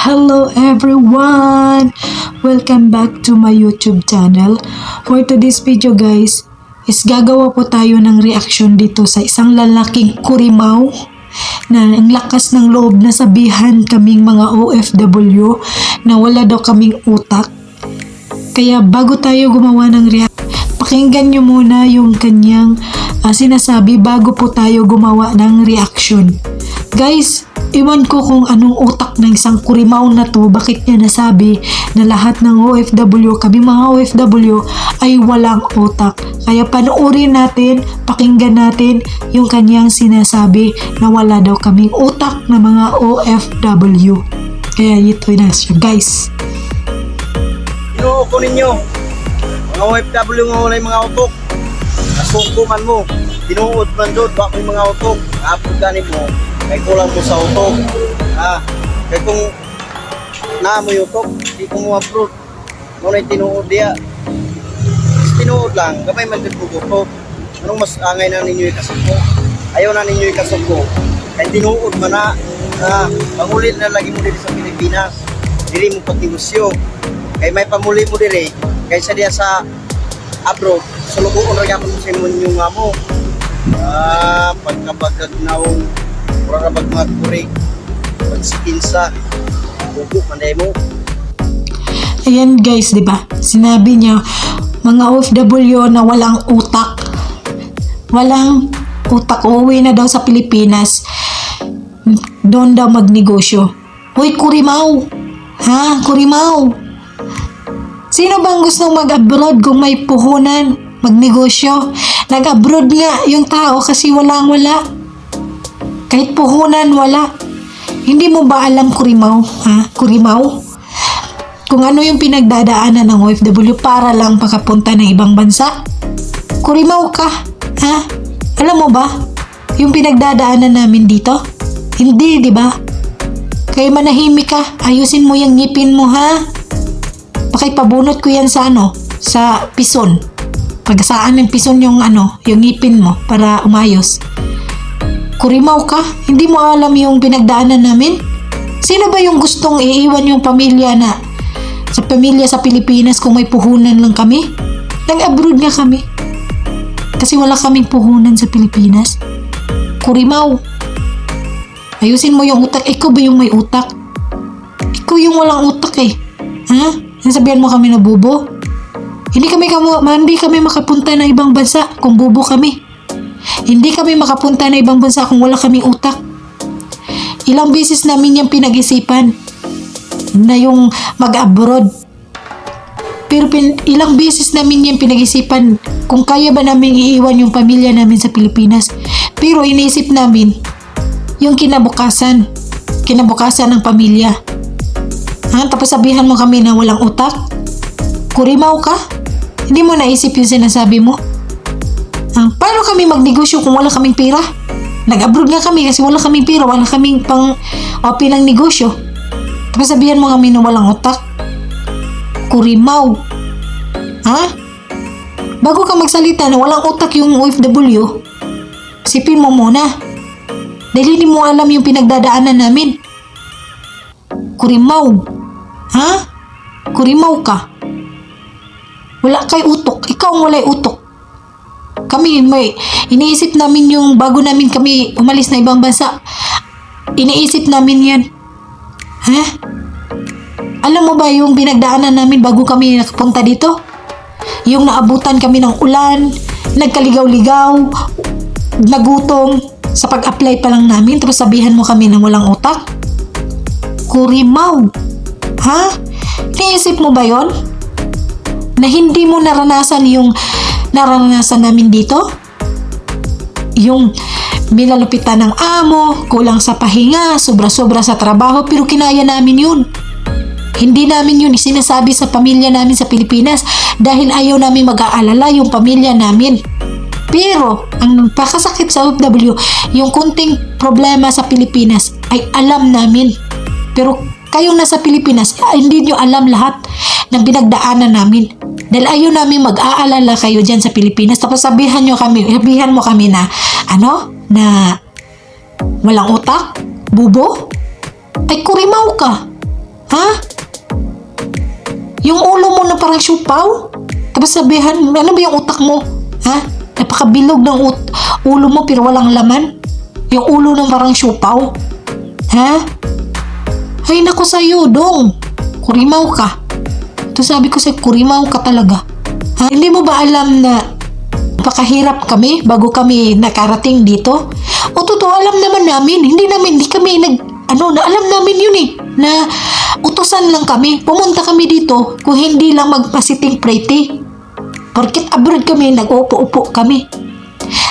Hello everyone! Welcome back to my YouTube channel. For today's video guys, is gagawa po tayo ng reaction dito sa isang lalaking kurimaw na ang lakas ng loob na sabihan kaming mga OFW na wala daw kaming utak. Kaya bago tayo gumawa ng reaction, pakinggan nyo muna yung kanyang ah, sinasabi bago po tayo gumawa ng reaction. Guys, iwan ko kung anong utak ng isang kurimaw na to, bakit niya nasabi na lahat ng OFW, kami mga OFW, ay walang utak. Kaya panoorin natin, pakinggan natin yung kanyang sinasabi na wala daw kaming utak na mga OFW. Kaya ito na siya, guys. Inuuko ninyo. Mga OFW nga wala mga utok. Nasuko man mo. Tinuod man doon, yung mga utok. Apod mo, may kulang mo sa utok. Ah, kaya kung naa mo yung utok, di ko mo. Muna yung tinuod diya. Tinuod lang, kapay man din po utok. Anong mas angay na ninyo yung kasuko? Ayaw na ninyo yung kasuko. Kaya tinuod man na. Ah, pangulit na lagi mo dito sa Pilipinas. Dili mo patigusyo. Kay may pamuli mo dire, kaysa diya sa abroad, sulubuon gyapon mo sa inyo nga mo. Ah, pagkabagagnaw, mura ra bag mga kurig, pagsikinsa, bubo manday mo. Ayan guys, di ba? Sinabi niya, mga OFW na walang utak. Walang utak. Uuwi na daw sa Pilipinas. Doon daw magnegosyo. Hoy, Kurimaw! Ha? Kurimaw! Sino bang gustong mag-abroad kung may puhunan? Magnegosyo? Nag-abroad nga yung tao kasi walang wala. Kahit puhunan, wala. Hindi mo ba alam, Kurimaw? Ha? Kurimaw? kung ano yung pinagdadaanan ng OFW para lang makapunta ng ibang bansa. Kurimaw ka, ha? Alam mo ba, yung pinagdadaanan namin dito? Hindi, di ba? Kaya manahimik ka, ayusin mo yung ngipin mo, ha? Pakipabunot ko yan sa ano, sa pison. Pag saan ng pison yung ano, yung ngipin mo para umayos. Kurimaw ka, hindi mo alam yung pinagdaanan namin? Sino ba yung gustong iiwan yung pamilya na sa pamilya sa Pilipinas kung may puhunan lang kami? Nag-abroad nga kami. Kasi wala kaming puhunan sa Pilipinas. Kurimaw. Ayusin mo yung utak. Ikaw ba yung may utak? Ikaw yung walang utak eh. Ha? Nasabihan mo kami na bubo? Hindi kami, kamo, hindi kami makapunta ng ibang bansa kung bubo kami. Hindi kami makapunta ng ibang bansa kung wala kaming utak. Ilang beses namin yung pinag-isipan na yung mag-abroad. Pero pin, ilang beses namin yung pinag-isipan kung kaya ba namin iiwan yung pamilya namin sa Pilipinas. Pero iniisip namin yung kinabukasan. Kinabukasan ng pamilya. Ha? Tapos sabihan mo kami na walang utak? Kurimaw ka? Hindi mo naisip yung sinasabi mo? Paano kami magnegosyo kung wala kaming pera? Nag-abroad nga kami kasi wala kaming pera, wala kaming pang open ng negosyo. Tapos sabihan mo kami na walang utak. Kurimaw. Ha? Bago ka magsalita na walang utak yung OFW, sipin mo muna. Dahil hindi mo alam yung pinagdadaanan namin. Kurimaw. Ha? Kurimaw ka. Wala kay utok. Ikaw ang walay utok. Kami may iniisip namin yung bago namin kami umalis na ibang bansa. Iniisip namin yan. Ha? Alam mo ba yung pinagdaanan namin bago kami nakapunta dito? Yung naabutan kami ng ulan, nagkaligaw-ligaw, nagutom sa pag-apply pa lang namin tapos sabihan mo kami na walang utak? Kurimaw. Ha? Naisip mo ba yon? Na hindi mo naranasan yung naranasan namin dito? Yung Minalupitan ng amo, kulang sa pahinga, sobra-sobra sa trabaho, pero kinaya namin yun. Hindi namin yun isinasabi sa pamilya namin sa Pilipinas dahil ayaw namin mag-aalala yung pamilya namin. Pero, ang pakasakit sa OFW, yung kunting problema sa Pilipinas ay alam namin. Pero kayong nasa Pilipinas, hindi nyo alam lahat ng pinagdaanan namin. Dahil ayaw namin mag-aalala kayo dyan sa Pilipinas. Tapos sabihan nyo kami, sabihan mo kami na, ano, na walang utak, bubo, ay kurimaw ka. Ha? Yung ulo mo na parang siupaw? Tapos sabihan, ano ba yung utak mo? Ha? Napakabilog ng ut ulo mo pero walang laman? Yung ulo ng parang siupaw? Ha? Ay nako sa'yo, dong. Kurimaw ka. Ito sabi ko sa'yo, kurimaw ka talaga. Ha? Hindi mo ba alam na napakahirap kami bago kami nakarating dito? O totoo, alam naman namin. Hindi namin, hindi kami nag, ano, na alam namin yun eh. Na utusan lang kami. Pumunta kami dito kung hindi lang magpasiting pretty. Porkit abroad kami, nag-upo-upo kami.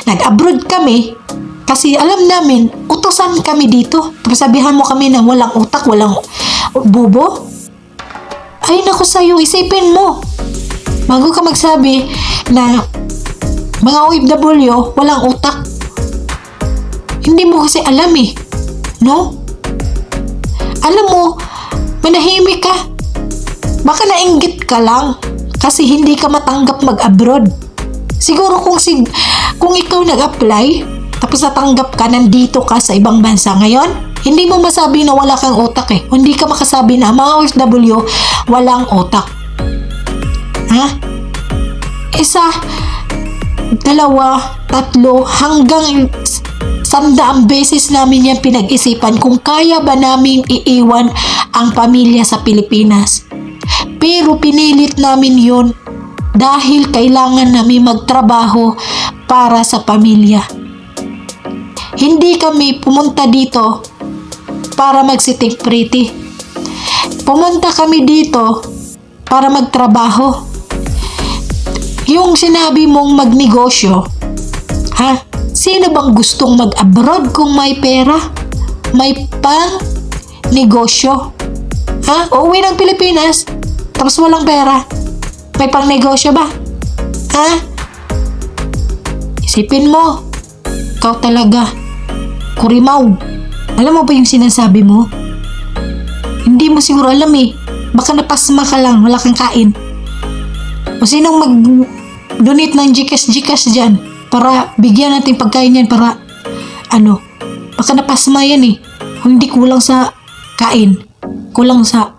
Nag-abroad kami kasi alam namin, utusan kami dito. Sabihan mo kami na walang utak, walang bubo. Ay, naku sa'yo, isipin mo. Bago ka magsabi na mga OFW, walang utak. Hindi mo kasi alam eh. No? Alam mo, manahimik ka. Baka nainggit ka lang kasi hindi ka matanggap mag-abroad. Siguro kung si kung ikaw nag-apply tapos natanggap ka nandito ka sa ibang bansa ngayon, hindi mo masabi na wala kang utak eh. Hindi ka makasabi na mga OFW walang utak. Ha? Isa, dalawa, tatlo, hanggang sandaang beses namin yan pinag-isipan kung kaya ba naming iiwan ang pamilya sa Pilipinas. Pero pinilit namin yun dahil kailangan namin magtrabaho para sa pamilya. Hindi kami pumunta dito para magsiting pretty. Pumunta kami dito para magtrabaho. Yung sinabi mong magnegosyo, ha? Sino bang gustong mag-abroad kung may pera? May pang negosyo. Ha? Uuwi ng Pilipinas, tapos walang pera. May pang negosyo ba? Ha? Isipin mo, ikaw talaga, kurimaw. Alam mo ba yung sinasabi mo? Hindi mo siguro alam eh. Baka napasma ka lang, wala kang kain. O sinong mag-donate ng Gcash dyan para bigyan natin pagkain yan para ano, baka napasma yan eh. Hindi kulang sa kain, kulang sa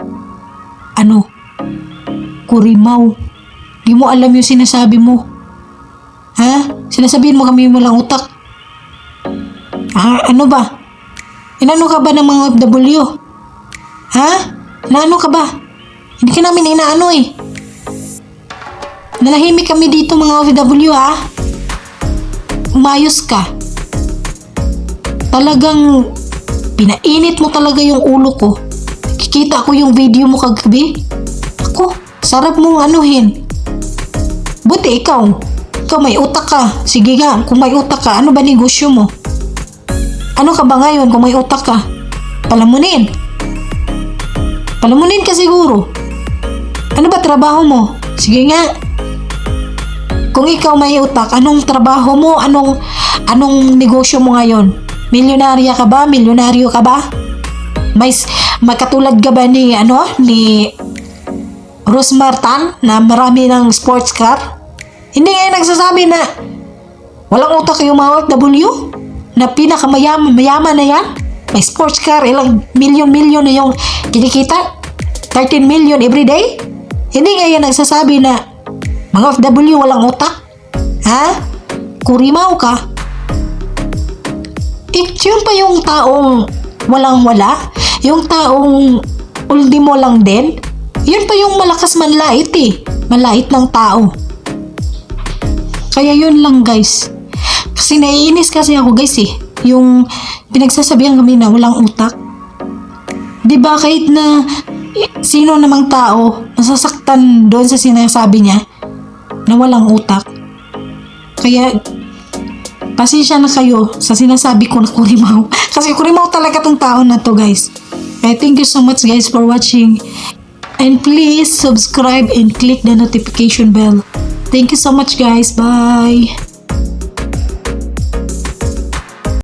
ano, kurimaw. Di mo alam yung sinasabi mo. Ha? Sinasabihin mo kami walang utak. Ah, ano ba? Inano ka ba ng mga OFW? Ha? Naano ka ba? Hindi ka namin inaano eh. Nalahimik kami dito mga OFW ha. Umayos ka. Talagang pinainit mo talaga yung ulo ko. Kikita ko yung video mo kagabi. Ako, sarap mong anuhin. Buti ikaw. Ikaw may utak ka. Sige nga, kung may utak ka, ano ba negosyo mo? Ano ka ba ngayon kung may utak ka? Palamunin. Palamunin ka siguro. Ano ba trabaho mo? Sige nga. Kung ikaw may utak, anong trabaho mo? Anong anong negosyo mo ngayon? Milyonarya ka ba? Milyonaryo ka ba? May s- may katulad ka ba ni ano ni Rosmar Tan na marami ng sports car? Hindi nga nagsasabi na walang utak yung mga OFW na pinakamayaman mayaman na yan. May sports car, ilang milyon-milyon na yung kinikita. 13 million every day. Hindi nga yan nagsasabi na mga OFW walang utak. Ha? Kurimaw ka. Eh, yun pa yung taong walang wala. Yung taong ultimo lang din. Yun pa yung malakas manlait eh. Malait ng tao. Kaya yun lang guys. Kasi naiinis kasi ako guys eh. Yung pinagsasabihan kami na walang utak. 'Di ba kahit na eh, sino namang tao nasasaktan doon sa sinasabi niya na walang utak. Kaya pasensya na kayo sa sinasabi ko na kurimaw. Kasi kurimaw talaga tong tao na to guys. Kaya thank you so much guys for watching. And please subscribe and click the notification bell. Thank you so much guys. Bye.